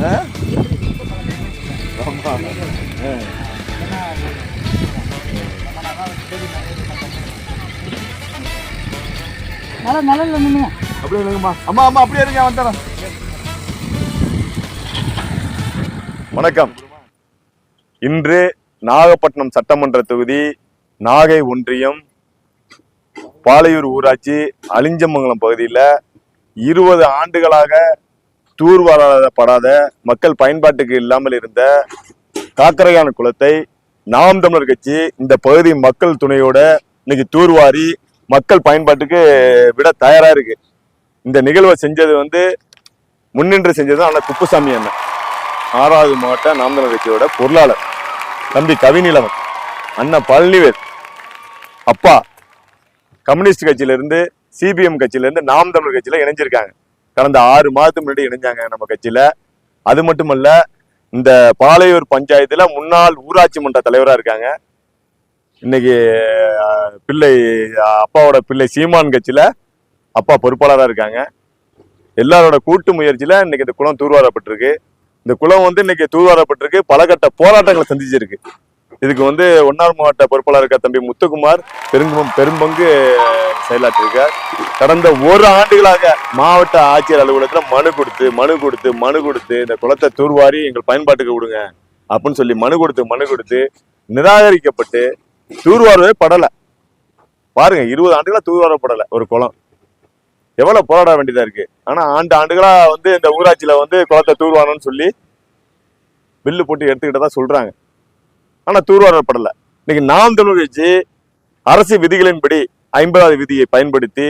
ஆ? ஆமா. நல்லா நல்லா நின்னுங்க அப்படியே இருங்கம்மா அம்மா அம்மா அப்படியே இருங்க வந்துடுறேன் வணக்கம் இன்று நாகப்பட்டினம் சட்டமன்ற தொகுதி நாகை ஒன்றியம் பாலையூர் ஊராட்சி அலிஞ்சமங்கலம் பகுதியில் இருபது ஆண்டுகளாக தூர்வாரப்படாத மக்கள் பயன்பாட்டுக்கு இல்லாமல் இருந்த காக்கரையான குளத்தை நாம் தமிழர் கட்சி இந்த பகுதி மக்கள் துணையோட இன்னைக்கு தூர்வாரி மக்கள் பயன்பாட்டுக்கு விட தயாராக இருக்கு. இந்த நிகழ்வை செஞ்சது வந்து முன்னின்று செஞ்சது ஆனால் குப்புசாமி அண்ணன். ஆறாவது மாவட்ட நாம் தமிழர் கட்சியோட பொருளாளர். தம்பி கவிநிலவன் அண்ணன் பழனிவேல் அப்பா கம்யூனிஸ்ட் கட்சியிலிருந்து சிபிஎம் கட்சியிலிருந்து நாம் தமிழ் கட்சியில இணைஞ்சிருக்காங்க. கடந்த ஆறு மாதத்துக்கு முன்னாடி இணைஞ்சாங்க நம்ம கட்சியில. அது மட்டுமல்ல இந்த பாலையூர் பஞ்சாயத்துல முன்னாள் ஊராட்சி மன்ற தலைவரா இருக்காங்க. இன்னைக்கு பிள்ளை அப்பாவோட பிள்ளை சீமான் கட்சியில அப்பா பொறுப்பாளராக இருக்காங்க. எல்லாரோட கூட்டு முயற்சியில இன்னைக்கு இந்த குளம் தூர்வாரப்பட்டிருக்கு. இந்த குளம் வந்து இன்னைக்கு தூர்வாரப்பட்டிருக்கு. பல கட்ட போராட்டங்களை சந்திச்சிருக்கு. இதுக்கு வந்து ஒன்னார் மாவட்ட பொறுப்பாளர் இருக்க தம்பி முத்துக்குமார் பெருங்கும் பெரும்பங்கு செயலாற்றிருக்கார். கடந்த ஒரு ஆண்டுகளாக மாவட்ட ஆட்சியர் அலுவலகத்துல மனு கொடுத்து மனு கொடுத்து மனு கொடுத்து இந்த குளத்தை தூர்வாரி எங்கள் பயன்பாட்டுக்கு விடுங்க அப்படின்னு சொல்லி மனு கொடுத்து மனு கொடுத்து நிராகரிக்கப்பட்டு தூர்வாரவே படலை. பாருங்க இருபது ஆண்டுகளா தூர்வாரப்படலை ஒரு குளம். எவ்வளவு போராட வேண்டியதா இருக்கு. ஆனா ஆண்டு ஆண்டுகளா வந்து இந்த ஊராட்சியில வந்து குளத்தை தூர்வாரணும்னு சொல்லி பில்லு போட்டு எடுத்துக்கிட்டதா சொல்றாங்க. ஆனா தூர்வாரப்படல. இன்னைக்கு நாம் தமிழ் கட்சி அரசு விதிகளின்படி ஐம்பதாவது விதியை பயன்படுத்தி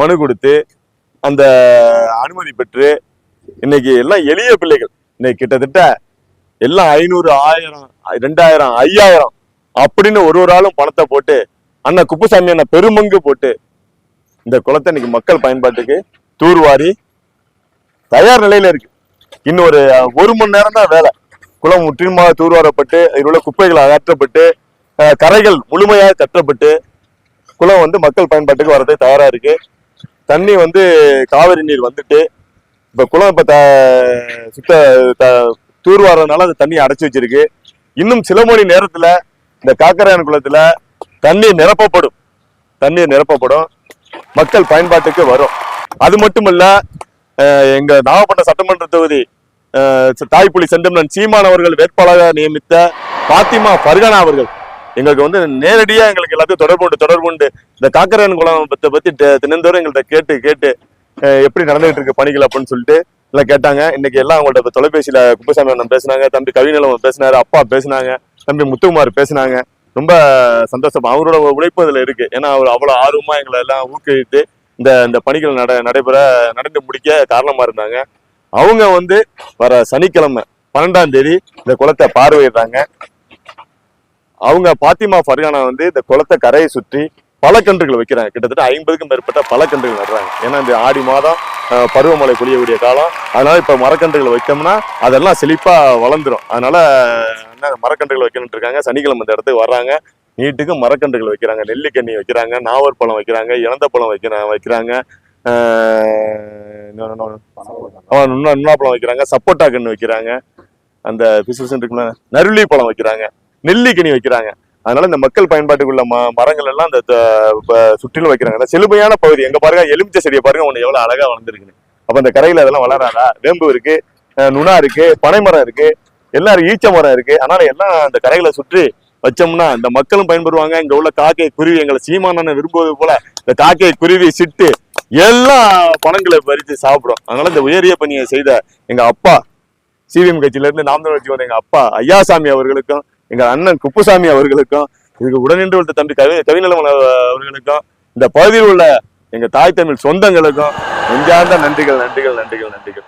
மனு கொடுத்து அந்த அனுமதி பெற்று இன்னைக்கு எல்லாம் எளிய பிள்ளைகள். இன்னைக்கு கிட்டத்தட்ட எல்லாம் ஐநூறு ஆயிரம் ரெண்டாயிரம் ஐயாயிரம் அப்படின்னு ஒரு ஒரு ஆளும் பணத்தை போட்டு அண்ணன் குப்புசாமி அண்ணன் பெருமங்கு போட்டு இந்த குளத்தை இன்னைக்கு மக்கள் பயன்பாட்டுக்கு தூர்வாரி தயார் நிலையில இருக்கு. இன்னும் ஒரு ஒரு மணி நேரம் தான் வேலை. குளம் முற்றிலுமாக தூர்வாரப்பட்டு இதில் உள்ள குப்பைகள் அகற்றப்பட்டு கரைகள் முழுமையாக கட்டப்பட்டு குளம் வந்து மக்கள் பயன்பாட்டுக்கு வரது தயாராக இருக்கு. தண்ணி வந்து காவிரி நீர் வந்துட்டு இப்போ குளம் இப்போ த- சுத்த த- தூர்வாரதுனால அந்த தண்ணி அடைச்சி வச்சிருக்கு. இன்னும் சில மணி நேரத்தில் இந்த காக்கரையான் குளத்தில் தண்ணீர் நிரப்பப்படும். தண்ணீர் நிரப்பப்படும். மக்கள் பயன்பாட்டுக்கு வரும். அது மட்டுமல்ல இல்லை எங்கள் நாகப்பட்டினம் சட்டமன்ற தொகுதி தாய்ப்புலி செந்தமிழன் சீமான் அவர்கள் வேட்பாளராக நியமித்த பாத்திமா பர்கானா அவர்கள். எங்களுக்கு வந்து நேரடியாக எங்களுக்கு எல்லாத்தையும் தொடர்பு உண்டு தொடர்பு உண்டு. இந்த காக்கரையன் குளம் பற்றி பற்றி தினந்தோறும் எங்கள்கிட்ட கேட்டு கேட்டு எப்படி நடந்துகிட்டு இருக்கு பணிகள் அப்படின்னு சொல்லிட்டு எல்லாம் கேட்டாங்க. இன்னைக்கு எல்லாம் அவங்கள்ட்ட தொலைபேசியில் குப்பசாமி அண்ணன் பேசினாங்க தம்பி கவிநிலம் பேசினாரு அப்பா பேசினாங்க தம்பி முத்துக்குமார் பேசினாங்க. ரொம்ப சந்தோஷம் அவரோட உழைப்பு இதில் இருக்கு. ஏன்னா அவர் அவ்வளோ ஆர்வமாக எங்களை எல்லாம் ஊக்குவித்து இந்த இந்த பணிகள் நட நடைபெற நடந்து முடிக்க காரணமாக இருந்தாங்க. அவங்க வந்து வர சனிக்கிழமை பன்னெண்டாம் தேதி இந்த குளத்தை பார்வையிடுறாங்க. அவங்க பாத்திமா ஃபர்கானா வந்து இந்த குளத்தை கரையை சுற்றி பழக்கன்றுகள் வைக்கிறாங்க. கிட்டத்தட்ட ஐம்பதுக்கும் மேற்பட்ட பழக்கன்றுகள் நடுறாங்க. ஏன்னா இந்த ஆடி மாதம் பருவமழை பொழியக்கூடிய காலம். அதனால இப்ப மரக்கன்றுகள் வைத்தோம்னா அதெல்லாம் செழிப்பா வளர்ந்துரும். அதனால என்ன மரக்கன்றுகள் வைக்கணும்னு இருக்காங்க. சனிக்கிழமை இந்த இடத்துக்கு வர்றாங்க. நீட்டுக்கு மரக்கன்றுகள் வைக்கிறாங்க. நெல்லிக்கண்ணி வைக்கிறாங்க. நாவற்பழம் வைக்கிறாங்க. இழந்த பழம் வைக்கிறாங்க. வைக்கிறாங்க அஹ், ஆமா, நுண்ணா நுண்ணாப்பழம் வைக்கிறாங்க சப்போட்டா கன்று வைக்கிறாங்க அந்த பிசுபிசுன்னு நருளி பழம் வைக்கிறாங்க நெல்லிக்கனி வைக்கிறாங்க. அதனால இந்த மக்கள் பயன்பாட்டுக்குள்ள ம மரங்கள் எல்லாம் அந்த சுற்றிலும் வைக்கிறாங்க. செழுமையான பகுதி எங்க பாருங்க எலுமிச்சை செடியை பாருங்க ஒண்ணு எவ்வளவு அழகா வளர்ந்துருக்குன்னு. அப்ப அந்த கரையில அதெல்லாம் வளராதா? வேம்பு இருக்கு நுணா இருக்கு பனைமரம் இருக்கு எல்லாரும் ஈச்ச மரம் இருக்கு. அதனால எல்லாம் அந்த கரைகளை சுற்றி வச்சோம்னா இந்த மக்களும் பயன்படுவாங்க இங்க உள்ள காக்கை குருவி எங்களை சீமானனை விரும்புவது போல இந்த காக்கை குருவி சிட்டு எல்லா பணங்களை பறித்து சாப்பிடும். அதனால இந்த உயரிய பணியை செய்த எங்க அப்பா சிபிஎம் கட்சியில இருந்து நாம் தமிழர் கட்சி வந்த எங்க அப்பா ஐயாசாமி அவர்களுக்கும் எங்க அண்ணன் குப்புசாமி அவர்களுக்கும் இதுக்கு உடனின்று உள்ள தம்பி கவி கவிநலமன் அவர்களுக்கும் இந்த பகுதியில் உள்ள எங்க தாய் தமிழ் சொந்தங்களுக்கும் நெஞ்சார்ந்த நன்றிகள் நன்றிகள் நன்றிகள் நன்றிகள்.